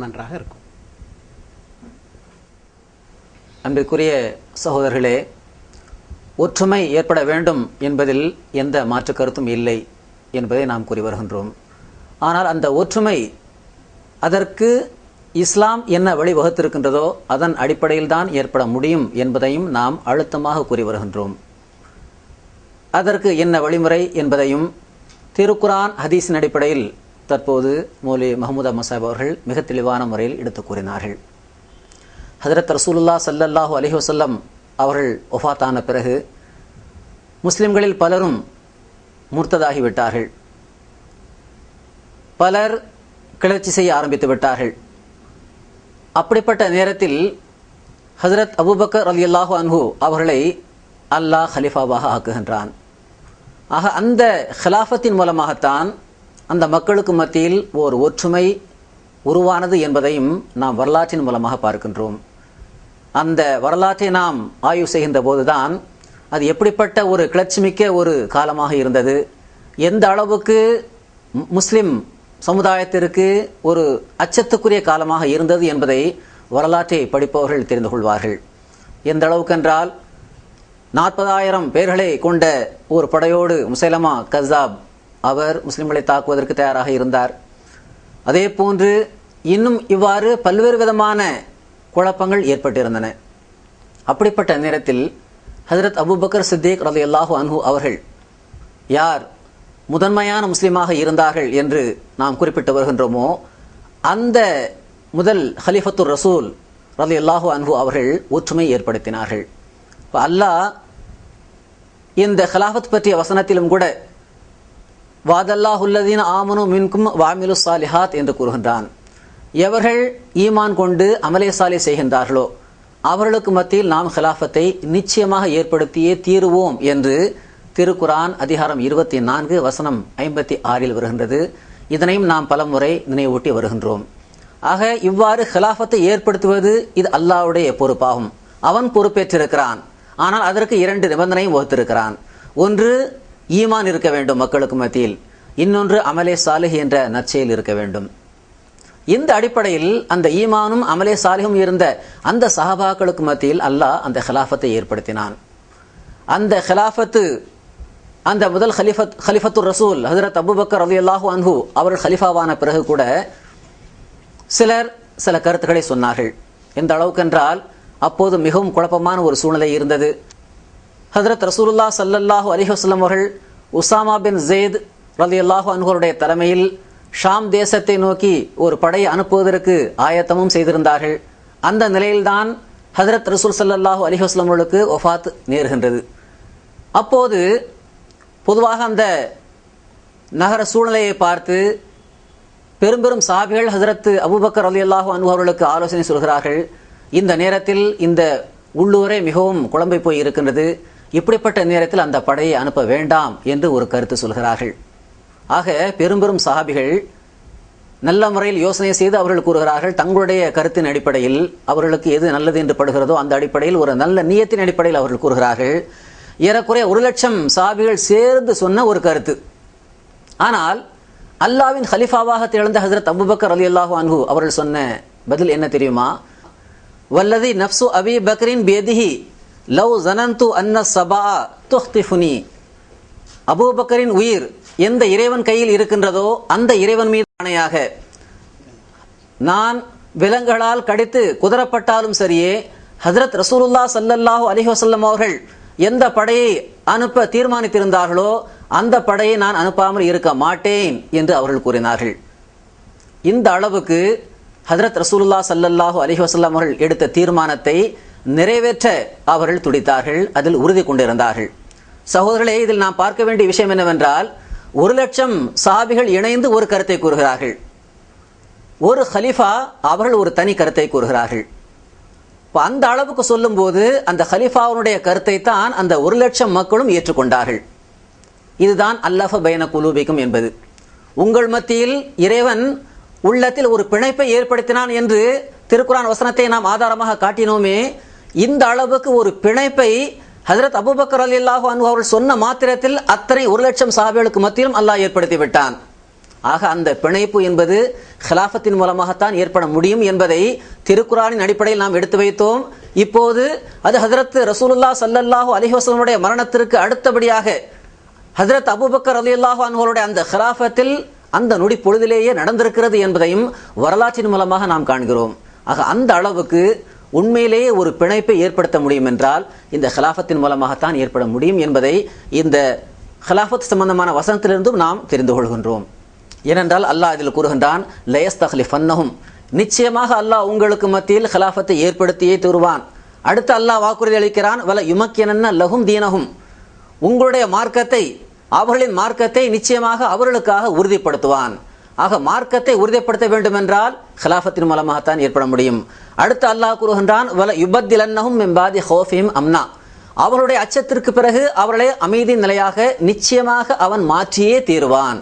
நன்றாக இருக்கும். அன்பிற்குரிய சகோதரர்களே ஒற்றுமை ஏற்பட வேண்டும் என்பதில் எந்த மாற்று கருத்தும் இல்லை என்பதை நாம் கூறி வருகின்றோம். ஆனால் அந்த ஒற்றுமை அதற்கு இஸ்லாம் என்ன வழிவகுத்திருக்கின்றதோ அதன் அடிப்படையில் தான் ஏற்பட முடியும் என்பதையும் நாம் அழுத்தமாக கூறி வருகின்றோம். அதற்கு என்ன வழிமுறை என்பதையும் திருக்குரான் ஹதீஸின் அடிப்படையில் தற்போது மௌலி மஹமூத் அம்மசாப் அவர்கள் மிக தெளிவான முறையில் எடுத்து கூறினார்கள். ஹதரத் ரசூலுல்லா சல்லல்லாஹு அலி வசல்லம் அவர்கள் ஒஃபாத்தான பிறகு முஸ்லிம்களில் பலரும் மூர்த்ததாகிவிட்டார்கள். பலர் கிளர்ச்சி செய்ய ஆரம்பித்து விட்டார்கள். அப்படிப்பட்ட நேரத்தில் ஹசரத் அபுபக்கர் அலி அல்லாஹு அன்ஹு அவர்களை அல்லாஹ் ஹலிஃபாவாக ஆக்குகின்றான். ஆக அந்த ஹிலாஃபத்தின் மூலமாகத்தான் அந்த மக்களுக்கு மத்தியில் ஓர் ஒற்றுமை உருவானது என்பதையும் நாம் வரலாற்றின் மூலமாக பார்க்கின்றோம். அந்த வரலாற்றை நாம் ஆய்வு செய்கின்ற போதுதான் அது எப்படிப்பட்ட ஒரு கிளர்ச்சிமிக்க ஒரு காலமாக இருந்தது. எந்த அளவுக்கு முஸ்லிம் சமுதாயத்திற்கு ஒரு அச்சத்துக்குரிய காலமாக இருந்தது என்பதை வரலாற்றை படிப்பவர்கள் தெரிந்து கொள்வார்கள். எந்த அளவுக்கென்றால் நாற்பதாயிரம் பேர்களை கொண்ட ஒரு படையோடு முசைலமா கசாப் அவர் முஸ்லிம்களை தாக்குவதற்கு தயாராக இருந்தார். அதே போன்று இன்னும் இவ்வாறு பல்வேறு விதமான குழப்பங்கள் ஏற்பட்டிருந்தன. அப்படிப்பட்ட நேரத்தில் ஹசரத் அபுபக்கர் சித்திக் ரது அல்லாஹு அன்ஹு அவர்கள் யார் முதன்மையான முஸ்லீமாக இருந்தார்கள் என்று நாம் குறிப்பிட்டு வருகின்றோமோ அந்த முதல் ஹலிஃபத்துர் ரசூல் ரலி அல்லாஹு அன்ஹு அவர்கள் ஒற்றுமை ஏற்படுத்தினார்கள். இப்போ அல்லாஹ் இந்த ஹலாஃபத் பற்றிய வசனத்திலும் கூட வாதல்லாஹுல்லதீன் ஆமனு மின்கும் வாமிலு சாலிஹாத் என்று கூறுகின்றான். எவர்கள் ஈமான் கொண்டு அமலே சாலை செய்கின்றார்களோ அவர்களுக்கு மத்தியில் நாம் ஹிலாஃபத்தை நிச்சயமாக ஏற்படுத்தியே தீருவோம் என்று திருக்குரான் அதிகாரம் இருபத்தி நான்கு வசனம் ஐம்பத்தி ஆறில் வருகின்றது. இதனையும் நாம் பலமுறை நினைவூட்டி வருகின்றோம். ஆக இவ்வாறு ஹிலாஃபத்தை ஏற்படுத்துவது இது அல்லாஹ்வுடைய பொறுப்பாகும். அவன் பொறுப்பேற்றிருக்கிறான். ஆனால் அதற்கு இரண்டு நிபந்தனையும் வகுத்திருக்கிறான். ஒன்று ஈமான் இருக்க வேண்டும் மக்களுக்கு மத்தியில். இன்னொன்று அமலே சாலிஹ் என்ற நற்செயல் இருக்க வேண்டும். இந்த அடிப்படையில் அந்த ஈமானும் அமலே சாலிஹும் இருந்த அந்த சஹாபாக்களுக்கு மத்தியில் அல்லாஹ் அந்த ஹிலாஃபத்தை ஏற்படுத்தினான். அந்த ஹிலாஃபத்து அந்த முதல் ஹலிஃபத் ஹலிஃபத்து ரசூல் ஹஜரத் அபூபக்கர் அல்லாஹூ அன்ஹு அவர்கள் ஹலிஃபாவான பிறகு கூட சிலர் சில கருத்துக்களை சொன்னார்கள். எந்த அளவுக்கென்றால் அப்போது மிகவும் குழப்பமான ஒரு சூழ்நிலை இருந்தது. ஹஜரத் ரசூலுல்லா சல்லல்லாஹு அலைஹி அவர்கள் உசாமா பின் ஜெயித் ரலியல்லாஹு அன்ஹுடைய தலைமையில் ஷாம் தேசத்தை நோக்கி ஒரு படையை அனுப்புவதற்கு ஆயத்தமும் செய்திருந்தார்கள். அந்த நிலையில்தான் ஹஜரத் ரசூல் சல்லல்லாஹு அலிஹஸ்லம் அவர்களுக்கு ஒஃபாத் நேர்கின்றது. அப்போது பொதுவாக அந்த நகர சூழ்நிலையை பார்த்து பெரும் பெரும் சாபிகள் ஹசரத்து அபுபக்கர் ரலியல்லாஹு அல்லாஹு அவர்களுக்கு ஆலோசனை சொல்கிறார்கள். இந்த நேரத்தில் இந்த உள்ளூரே மிகவும் குழம்பை போய் இருக்கின்றது. இப்படிப்பட்ட நேரத்தில் அந்த படையை அனுப்ப வேண்டாம் என்று ஒரு கருத்து சொல்கிறார்கள். ஆக பெரும் பெரும் சஹாபிகள் நல்ல முறையில் யோசனை செய்து அவர்கள் கூறுகிறார்கள் தங்களுடைய கருத்தின் அடிப்படையில் அவர்களுக்கு எது நல்லது என்று படுகிறதோ அந்த அடிப்படையில் ஒரு நல்ல நியத்தின் அடிப்படையில் அவர்கள் கூறுகிறார்கள். ஏறக்குறைய ஒரு லட்சம் சாபிகள் சேர்ந்து சொன்ன ஒரு கருத்து. ஆனால் அல்லாவின் ஹலிஃபாவாக திகழ்ந்த ஹசரத் அபுபக்கர் அலி அல்லாஹு அன்ஹு அவர்கள் சொன்ன பதில் என்ன தெரியுமா? வல்லதி நப்சு அபி பக்ரின் பேதிஹி லவ் ஜனந்து அன்ன சபா துஹ்திஃபுனி. அபூபக்கரின் உயிர் எந்த இறைவன் கையில் இருக்கின்றதோ அந்த இறைவன் மீது ஆணையாக. நான் விலங்குகளால் கடித்து குதிரப்பட்டாலும் சரியே ஹசரத் ரசூலுல்லா ஸல்லல்லாஹு அலைஹி அவர்கள் எந்த படையை அனுப்ப தீர்மானித்திருந்தார்களோ அந்த படையை நான் அனுப்பாமல் இருக்க மாட்டேன் என்று அவர்கள் கூறினார்கள். இந்த அளவுக்கு ஹஜரத் ரசூலுல்லா சல்லல்லாஹு அலைஹி அவர்கள் எடுத்த தீர்மானத்தை நிறைவேற்ற அவர்கள் துடித்தார்கள் அதில் உறுதி கொண்டிருந்தார்கள். சகோதரர்களே இதில் நாம் பார்க்க வேண்டிய விஷயம் என்னவென்றால் ஒரு லட்சம் சாபிகள் இணைந்து ஒரு கருத்தை கூறுகிறார்கள். ஒரு ஹலிஃபா அவர்கள் ஒரு தனி கருத்தை கூறுகிறார்கள். இப்போ அந்த அளவுக்கு சொல்லும்போது அந்த ஹலிஃபாவுடைய கருத்தை தான் அந்த ஒரு லட்சம் மக்களும் ஏற்றுக்கொண்டார்கள். இதுதான் அல்லஃப பைன குலூபிக்கும் என்பது. உங்கள் மத்தியில் இறைவன் உள்ளத்தில் ஒரு பிணைப்பை ஏற்படுத்தினான் என்று திருக்குறான் வசனத்தை நாம் ஆதாரமாக காட்டினோமே இந்த அளவுக்கு ஒரு பிணைப்பை ஹசரத் அபுபக்கர் அலி அல்லாஹு அன்பு அவர்கள் சொன்ன மாத்திரத்தில் அத்தனை ஒரு லட்சம் சாபிகளுக்கு மத்தியிலும் அல்லாஹ் ஏற்படுத்தி விட்டான் ஆக அந்த பிணைப்பு என்பது ஹிலாஃபத்தின் மூலமாகத்தான் ஏற்பட முடியும் என்பதை திருக்குறானின் அடிப்படையில் நாம் எடுத்து வைத்தோம். இப்போது அது ஹசரத் ரசூலுல்லா சல்லல்லாஹு அலைஹி மரணத்திற்கு அடுத்தபடியாக ஹதரத் அபூபக்கர் ரலியல்லாஹு அன்ஹுடைய அந்த ஹிலாஃபத்தில் அந்த நொடி பொழுதிலேயே நடந்திருக்கிறது என்பதையும் வரலாற்றின் மூலமாக நாம் காண்கிறோம். ஆக அந்த அளவுக்கு உண்மையிலேயே ஒரு பிணைப்பை ஏற்படுத்த முடியும் என்றால் இந்த ஹிலாஃபத்தின் மூலமாகத்தான் ஏற்பட முடியும் என்பதை இந்த ஹிலாஃபத் சம்பந்தமான வசனத்திலிருந்தும் நாம் தெரிந்து கொள்கின்றோம். ஏனென்றால் அல்லாஹ் இதில் கூறுகின்றான் லயஸ் தஹ்லிஃபன்னஹும் நிச்சயமாக அல்லாஹ் உங்களுக்கு மத்தியில் ஹிலாஃபத்தை ஏற்படுத்தியே தருவான். அடுத்து அல்லாஹ் வாக்குறுதி அளிக்கிறான் வல யுமக்கியனன்ன லஹும் தீனகும் உங்களுடைய மார்க்கத்தை அவர்களின் மார்க்கத்தை நிச்சயமாக அவர்களுக்காக உறுதிப்படுத்துவான். ஆக மார்க்கத்தை உறுதிப்படுத்த வேண்டும் என்றால் ஹலாஃபத்தின் மூலமாகத்தான் ஏற்பட முடியும். அடுத்து அல்லாஹ் கூறுகின்றான் வல யுபத்திலன்னஹும் மெம்பாதி ஹோஃபிம் அம்னா அவர்களுடைய அச்சத்திற்கு பிறகு அவர்களை அமைதி நிலையாக நிச்சயமாக அவன் மாற்றியே தீருவான்.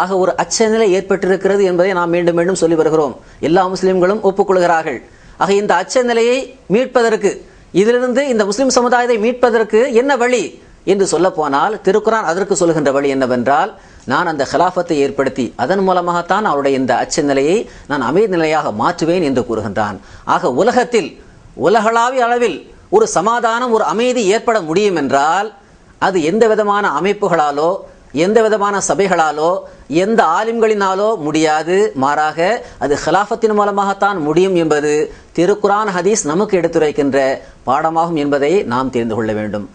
ஆக ஒரு அச்ச நிலை ஏற்பட்டிருக்கிறது என்பதை நாம் மீண்டும் மீண்டும் சொல்லி வருகிறோம். எல்லா முஸ்லிம்களும் ஒப்புக்கொள்கிறார்கள். ஆக இந்த அச்ச நிலையை மீட்பதற்கு இதிலிருந்து இந்த முஸ்லிம் சமுதாயத்தை மீட்பதற்கு என்ன வழி? என்று சொல்ல போனால் திருக்குரான் அதற்கு சொல்கின்ற வழி என்னவென்றால் நான் அந்த ஹிலாஃபத்தை ஏற்படுத்தி அதன் மூலமாகத்தான் அவருடைய இந்த அச்ச நிலையை நான் அமைதி நிலையாக மாற்றுவேன் என்று கூறுகின்றான். ஆக உலகத்தில் உலகளாவிய அளவில் ஒரு சமாதானம் ஒரு அமைதி ஏற்பட முடியும் என்றால் அது எந்த விதமான அமைப்புகளாலோ எந்த விதமான சபைகளாலோ எந்த ஆலிம்களினாலோ முடியாது. மாறாக அது ஹிலாஃபத்தின் மூலமாகத்தான் முடியும் என்பது திருக்குரான் ஹதீஸ் நமக்கு எடுத்துரைக்கின்ற பாடமாகும் என்பதை நாம் தெரிந்து கொள்ள வேண்டும்.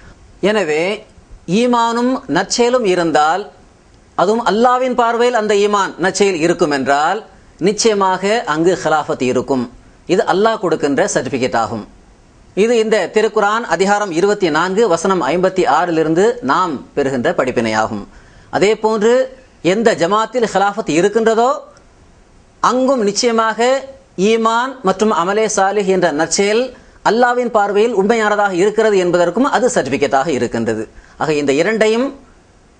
எனவே ஈமானும் நற்செயலும் இருந்தால் அதுவும் அல்லாவின் பார்வையில் அந்த ஈமான் நற்செயல் இருக்கும் என்றால் நிச்சயமாக அங்கு ஹலாஃபத் இருக்கும். இது அல்லாஹ் கொடுக்கின்ற சர்டிஃபிகேட் ஆகும். இது இந்த திருக்குரான் அதிகாரம் இருபத்தி நான்கு வசனம் ஐம்பத்தி ஆறிலிருந்து நாம் பெறுகின்ற படிப்பினையாகும். அதே போன்று எந்த ஜமாத்தில் ஹலாஃபத் இருக்கின்றதோ அங்கும் நிச்சயமாக ஈமான் மற்றும் அமலே சாலிஹ் என்ற நற்செயல் அல்லாவின் பார்வையில் உண்மையானதாக இருக்கிறது என்பதற்கும் அது சர்டிபிகேட்டாக இருக்கின்றது. ஆக இந்த இரண்டையும்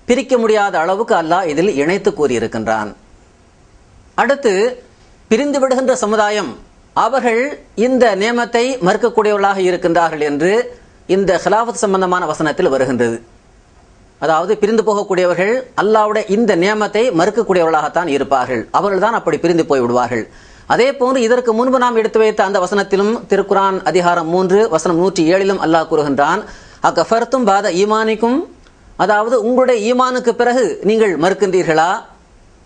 பிரிக்க முடியாத அளவுக்கு அல்லாஹ் இதில் இணைத்து கூறியிருக்கின்றான். அடுத்து பிரிந்து விடுகின்ற சமுதாயம் அவர்கள் இந்த நியமத்தை மறுக்கக்கூடியவர்களாக இருக்கின்றார்கள் என்று இந்த ஹிலாஃபத் சம்பந்தமான வசனத்தில் வருகின்றது. அதாவது பிரிந்து போகக்கூடியவர்கள் அல்லாவுடைய இந்த நியமத்தை மறுக்கக்கூடியவர்களாகத்தான் இருப்பார்கள். அவர்கள் தான் அப்படி பிரிந்து போய்விடுவார்கள் அதே போன்று இதற்கு முன்பு நாம் எடுத்து வைத்த அந்த வசனத்திலும் திருக்குரான் அதிகாரம் மூன்று வசனம் நூற்றி ஏழிலும் அல்லாஹ் கூறுகின்றான் அக்கஃபர்த்தும் பாத ஈமானிக்கும் அதாவது உங்களுடைய ஈமானுக்கு பிறகு நீங்கள் மறுக்கின்றீர்களா?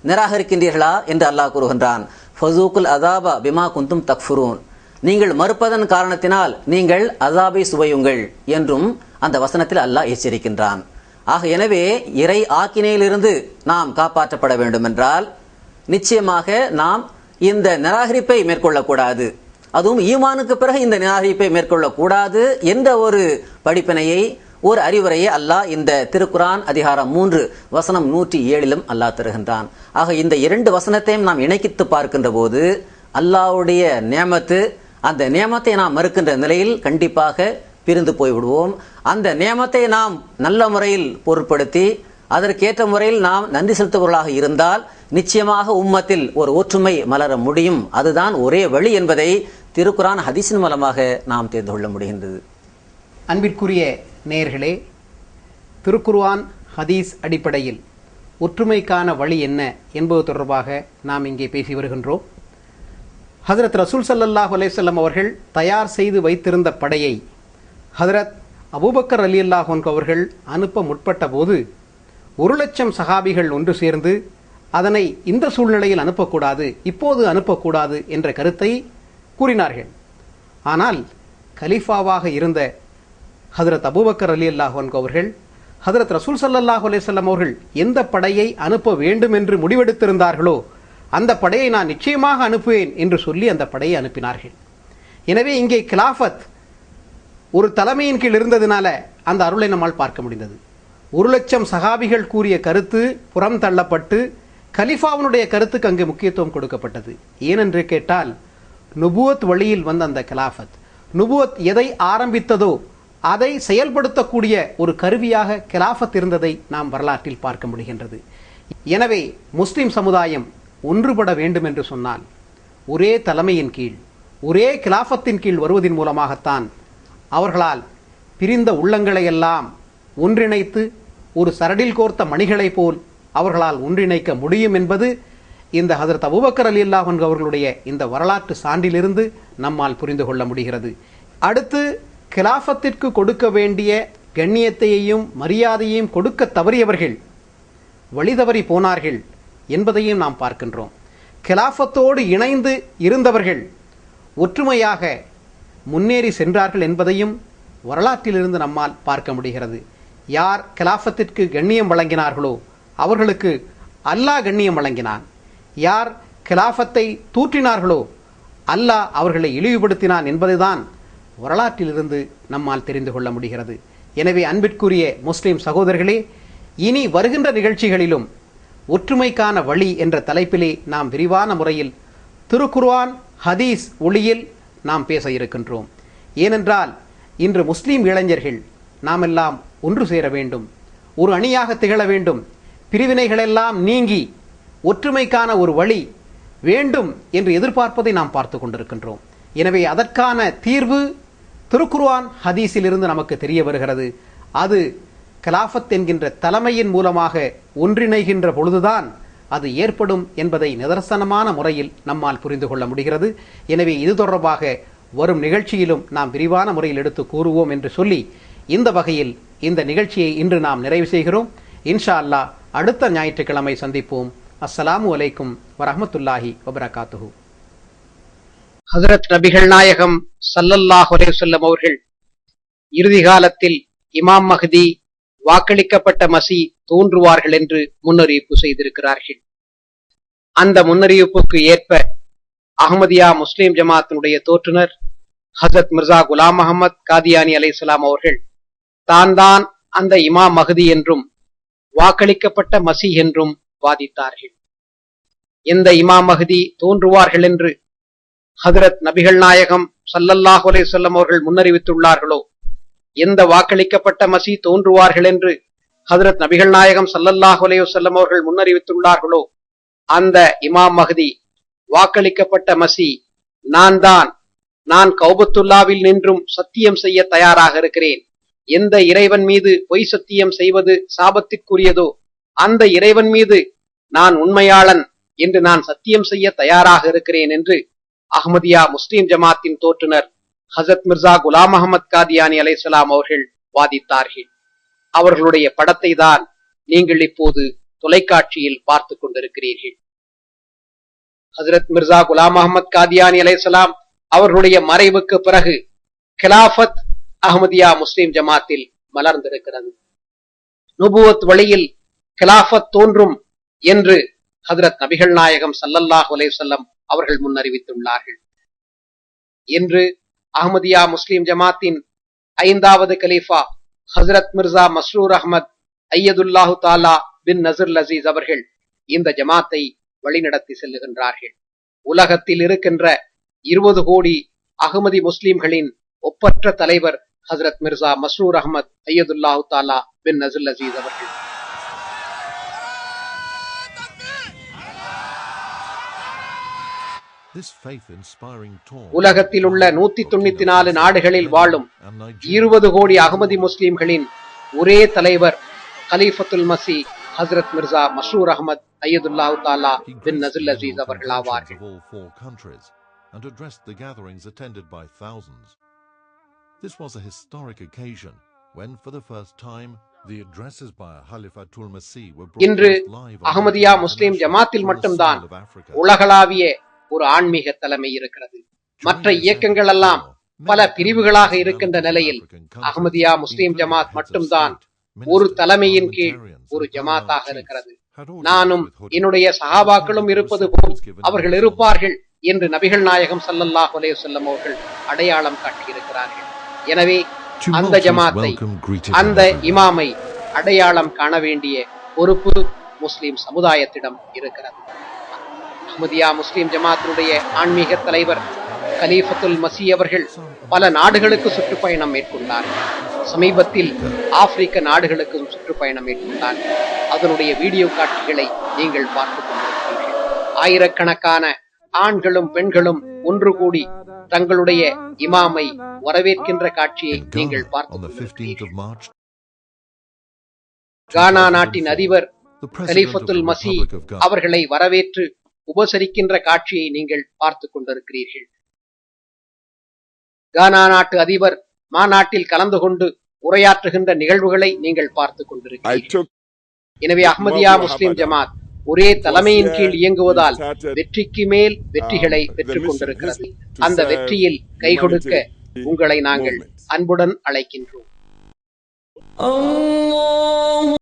நிராகரிக்கின்றீர்களா? என்று அல்லாஹ் கூறுகின்றான். ஃபசூக்குல் அதாபா பிமா குந்தும் தக்ஃபுரூன். நீங்கள் மறுப்பதன் காரணத்தினால் நீங்கள் அதாபை சுவையுங்கள் என்றும் அந்த வசனத்தில் அல்லாஹ் எச்சரிக்கின்றான். ஆக எனவே இறை ஆக்கினையிலிருந்து நாம் காப்பாற்றப்பட வேண்டும் என்றால் நிச்சயமாக நாம் இந்த நிராகரிப்பை மேற்கொள்ளக்கூடாது. அதுவும் ஈமானுக்கு பிறகு இந்த நிராகரிப்பை மேற்கொள்ளக்கூடாது என்ற ஒரு படிப்பினையை ஒரு அறிவுரையை அல்லாஹ் இந்த திருக்குரான் அதிகாரம் மூன்று வசனம் நூற்றி ஏழிலும் அல்லாஹ் தருகின்றான். ஆக இந்த இரண்டு வசனத்தையும் நாம் இணைக்கித்து பார்க்கின்ற போது அல்லாஹ்வுடைய நியமத்து அந்த நியமத்தை நாம் மறுக்கின்ற நிலையில் கண்டிப்பாக பிரிந்து போய்விடுவோம். அந்த நியமத்தை நாம் நல்ல முறையில் பொருட்படுத்தி அதற்கேற்ற முறையில் நாம் நன்றி செலுத்துபவர்களாக இருந்தால் நிச்சயமாக உம்மத்தில் ஒரு ஒற்றுமை மலர முடியும். அதுதான் ஒரே வழி என்பதை திருக்குரான் ஹதீஸின் மூலமாக நாம் தெரிந்து கொள்ள முடிகின்றது. அன்பிற்குரிய நேர்களே திருக்குர்வான் ஹதீஸ் அடிப்படையில் ஒற்றுமைக்கான வழி என்ன என்பது தொடர்பாக நாம் இங்கே பேசி வருகின்றோம். ஹசரத் ரசூல் சல்லல்லாஹ் அலேசல்லம் அவர்கள் தயார் செய்து வைத்திருந்த படையை ஹசரத் அபூபக்கர் அலி அல்லாஹ் அவர்கள் அனுப்ப முற்பட்ட போது ஒரு லட்சம் சகாபிகள் ஒன்று சேர்ந்து அதனை இந்த சூழ்நிலையில் அனுப்பக்கூடாது இப்போது அனுப்பக்கூடாது என்ற கருத்தை கூறினார்கள். ஆனால் கலீஃபாவாக இருந்த ஹதரத் அபுபக்கர் அலி அல்லாஹ் அவர்கள் ஹதரத் ரசூல் ஸல்லல்லாஹு அலேசல்லம் அவர்கள் எந்த படையை அனுப்ப வேண்டும் என்று முடிவெடுத்திருந்தார்களோ அந்த படையை நான் நிச்சயமாக அனுப்புவேன் என்று சொல்லி அந்த படையை அனுப்பினார்கள். எனவே இங்கே கிலாஃபத் ஒரு தலைமையின் கீழ் இருந்ததுனால அந்த அருளை நம்மால் பார்க்க முடிந்தது. ஒரு லட்சம் சகாபிகள் கூறிய கருத்து புறம் தள்ளப்பட்டு கலிஃபாவினுடைய கருத்துக்கு அங்கு முக்கியத்துவம் கொடுக்கப்பட்டது. ஏனென்று கேட்டால் நுபுவத் வழியில் வந்த அந்த கிலாஃபத் நுபுவத் எதை ஆரம்பித்ததோ அதை செயல்படுத்தக்கூடிய ஒரு கருவியாக கிலாஃபத் இருந்ததை நாம் வரலாற்றில் பார்க்க முடிகின்றது. எனவே முஸ்லிம் சமுதாயம் ஒன்றுபட வேண்டும் என்று சொன்னால் ஒரே தலைமையின் கீழ் ஒரே கிலாஃபத்தின் கீழ் வருவதன் மூலமாகத்தான் அவர்களால் பிரிந்த உள்ளங்களை எல்லாம் ஒன்றிணைத்து ஒரு சரடில் கோர்த்த மணிகளைப் போல் அவர்களால் ஒன்றிணைக்க முடியும் என்பது இந்த ஹசரத் அபுபக்கர் அலி அல்லாஹன் அவர்களுடைய இந்த வரலாற்று சான்றிலிருந்து நம்மால் புரிந்து கொள்ள முடிகிறது. அடுத்து கிலாஃபத்திற்கு கொடுக்க வேண்டிய கண்ணியத்தையும் மரியாதையையும் கொடுக்க தவறியவர்கள் வழிதவறி போனார்கள் என்பதையும் நாம் பார்க்கின்றோம். கிலாஃபத்தோடு இணைந்து இருந்தவர்கள் ஒற்றுமையாக முன்னேறி சென்றார்கள் என்பதையும் வரலாற்றிலிருந்து நம்மால் பார்க்க முடிகிறது. யார் கிலாஃபத்திற்கு கண்ணியம் வழங்கினார்களோ அவர்களுக்கு அல்லாஹ் கண்ணியம் வழங்கினான். யார் கிலாஃபத்தை தூற்றினார்களோ அல்லாஹ் அவர்களை இழிவுபடுத்தினான் என்பதுதான் வரலாற்றிலிருந்து நம்மால் தெரிந்து கொள்ள முடிகிறது. எனவே அன்பிற்குரிய முஸ்லிம் சகோதரர்களே இனி வருகின்ற நிகழ்ச்சிகளிலும் ஒற்றுமைக்கான வழி என்ற தலைப்பிலே நாம் விரிவான முறையில் திருக்குர்வான் ஹதீஸ் ஒளியில் நாம் பேச இருக்கின்றோம். ஏனென்றால் இன்று முஸ்லீம் இளைஞர்கள் நாமெல்லாம் ஒன்று சேர வேண்டும் ஒரு அணியாக திகழ வேண்டும் பிரிவினைகளெல்லாம் நீங்கி ஒற்றுமைக்கான ஒரு வழி வேண்டும் என்று எதிர்பார்ப்பதை நாம் பார்த்து கொண்டிருக்கின்றோம். எனவே அதற்கான தீர்வு திருக்குர்ஆன் ஹதீஸிலிருந்து நமக்கு தெரிய வருகிறது. அது கலாஃபத் என்கின்ற தலைமையின் மூலமாக ஒன்றிணைகின்ற பொழுதுதான் அது ஏற்படும் என்பதை நிதர்சனமான முறையில் நம்மால் புரிந்து கொள்ள முடிகிறது. எனவே இது தொடர்பாக வரும் நிகழ்ச்சியிலும் நாம் விரிவான முறையில் எடுத்து கூறுவோம் என்று சொல்லி இந்த வகையில் இந்த நிகழ்ச்சியை இன்று நாம் நிறைவு செய்கிறோம். இன்ஷா அல்லா அடுத்த ஞாயிற்றுக்கிழமை சந்திப்போம். அஸ்ஸலாமு அலைக்கும் வரஹ்மத்துல்லாஹி வபரகாத்துஹூ. ஹசரத் நபிகள் நாயகம் சல்லல்லாஹ் அலைஹி அவர்கள் இறுதி காலத்தில் இமாம் மஹதி வாக்களிக்கப்பட்ட மசி தோன்றுவார்கள் என்று முன்னறிவிப்பு செய்திருக்கிறார்கள். அந்த முன்னறிவிப்புக்கு ஏற்ப அகமதியா முஸ்லிம் ஜமாத்தினுடைய தோற்றுனர் ஹசரத் மிர்சா குலாம் அகமது காதியானி அலைசலாம் அவர்கள். தான் தான் அந்த இமாம் மகதி என்றும் வாக்களிக்கப்பட்ட மசி என்றும் வாதித்தார்கள். எந்த இமாம் மகதி தோன்றுவார்கள் என்று ஹதரத் நபிகள் நாயகம் சல்லல்லாஹு அலே வஸல்லம் அவர்கள் முன்னறிவித்துள்ளார்களோ? எந்த வாக்களிக்கப்பட்ட மசி தோன்றுவார்கள் என்று ஹதரத் நபிகள் நாயகம் சல்லல்லாஹு அலே வஸல்லம் அவர்கள் முன்னறிவித்துள்ளார்களோ? அந்த இமாம் மஹதி வாக்களிக்கப்பட்ட மசி நான் தான் நான் கௌபத்துல்லாவில் நின்றும் சத்தியம் செய்ய தயாராக இருக்கிறேன். எந்த இறைவன் மீது பொய் சத்தியம் செய்வது சாபத்திற்குரியதோ அந்த இறைவன் மீது நான் உண்மையாளன் என்று நான் சத்தியம் செய்ய தயாராக இருக்கிறேன் என்று அஹ்மதியா முஸ்லீம் ஜமாத்தின் தோற்றுனர் ஹசத் மிர்சா குலாம் அகமது காதியானி அலைசலாம் அவர்கள் வாதித்தார்கள். அவர்களுடைய படத்தை தான் நீங்கள் இப்போது தொலைக்காட்சியில் பார்த்து கொண்டிருக்கிறீர்கள். ஹசரத் மிர்சா குலாம் அகமது காதியானி அலைசலாம் அவர்களுடைய மறைவுக்கு பிறகு கிலாஃபத் அஹ்மதியா முஸ்லிம் ஜமாத்தில் மலர்ந்திருக்கிறது. நுபுவத் வழியில் கிலாஃபத் தோன்றும் என்று ஹதரத் நபிகள் நாயகம் சல்லல்லாஹு அலைஹி வஸல்லம் அவர்கள் முன்னறிவித்துள்ளார்கள். என்று அகமதியா முஸ்லிம் ஜமாத்தின் ஐந்தாவது கலீஃபா ஹசரத் மிர்சா மஸ்ரூர் அஹமத் ஐயதுல்லாஹு தாலா பின் நசர் லசீஸ் அவர்கள் இந்த ஜமாத்தை வழிநடத்தி செல்லுகின்றார்கள். உலகத்தில் இருக்கின்ற இருபது கோடி அகமதி முஸ்லிம்களின் ஒப்பற்ற தலைவர் ஹசரத் மிர்சா மஸ்ரூர் அஹமத் ஐயதுல்லாஹு தாலா பின் நசுல் அசீஸ் அவர்கள். உலகத்தில் உள்ள நூத்தி தொண்ணூத்தி நாலு நாடுகளில் வாழும் இருபது கோடி அகமதி முஸ்லிம்களின் ஒரே தலைவர் கலீஃபத்துல் மசி ஹசரத் மிர்சா மசூர் அகமது ஐயதுல்லாஹு தாலா பின் நசுல் அசீஸ் அவர்கள் ஆவார்கள் and addressed the gatherings attended by thousands. This was a historic occasion when, for the first time, இன்று அகமதியா முஸ்லிம் ஜமாத்தில் மட்டும்தான். உலகளாவிய ஒரு ஆன்மீக தலைமை இருக்கிறது. மற்ற இயக்கங்கள் எல்லாம் பல பிரிவுகளாக இருக்கின்ற நிலையில் அகமதியா முஸ்லிம் ஜமாத் மட்டும்தான் ஒரு தலைமையின் கீழ் ஒரு ஜமாத்தாக இருக்கிறது. நானும் என்னுடைய சஹாபாக்களும் இருப்பது போல் அவர்கள் இருப்பார்கள் என்று நபிகள் நாயகம் ஸல்லல்லாஹு அலைஹி வஸல்லம் அவர்கள் அடையாளம் காட்டியிருக்கிறார்கள். எனவே அந்த ஜமாத்தை அந்த இமாமை அடையாளம் காண வேண்டிய பொறுப்பு முஸ்லிம் சமுதாயத்திடம் இருக்கிறது. அஹ்மதியா முஸ்லிம் ஜமாத்தினுடைய ஆன்மீக தலைவர் கலீஃபத்துல் மசி அவர்கள் பல நாடுகளுக்கு சுற்றுப்பயணம் மேற்கொண்டார்கள் சமீபத்தில் ஆப்பிரிக்க நாடுகளுக்கும் சுற்றுப்பயணம் மேற்கொண்டார்கள் அதனுடைய வீடியோ காட்சிகளை நீங்கள் பார்த்துக் கொண்டிருக்கிறீர்கள் ஆயிரக்கணக்கான ஆண்களும் பெண்களும் ஒன்று கூடி தங்களுடைய இமாமை வரவேற்கின்ற காட்சியை நீங்கள் Ghana, பார்த்துக் on the 15th கொண்டிருக்கிறீர்கள் of March, கானா நாட்டின் அதிபர் கலீஃபத்துல் மசி அவர்களை வரவேற்று உபசரிக்கின்ற காட்சியை நீங்கள் பார்த்துக் கொண்டிருக்கிறீர்கள். கானா நாட்டு அதிபர் மாநாட்டில் கலந்து கொண்டு உரையாற்றுகின்ற நிகழ்வுகளை நீங்கள் பார்த்துக் கொண்டிருக்கிறீர்கள். எனவே அஹ்மதியா முஸ்லிம் ஜமாத் ஒரே தலைமையின் கீழ் இயங்குவதால் வெற்றிக்கு மேல் வெற்றிகளை பெற்றுக் கொண்டிருக்கிறது. அந்த வெற்றியில் கை கொடுக்க உங்களை நாங்கள் அன்புடன் அழைக்கின்றோம்.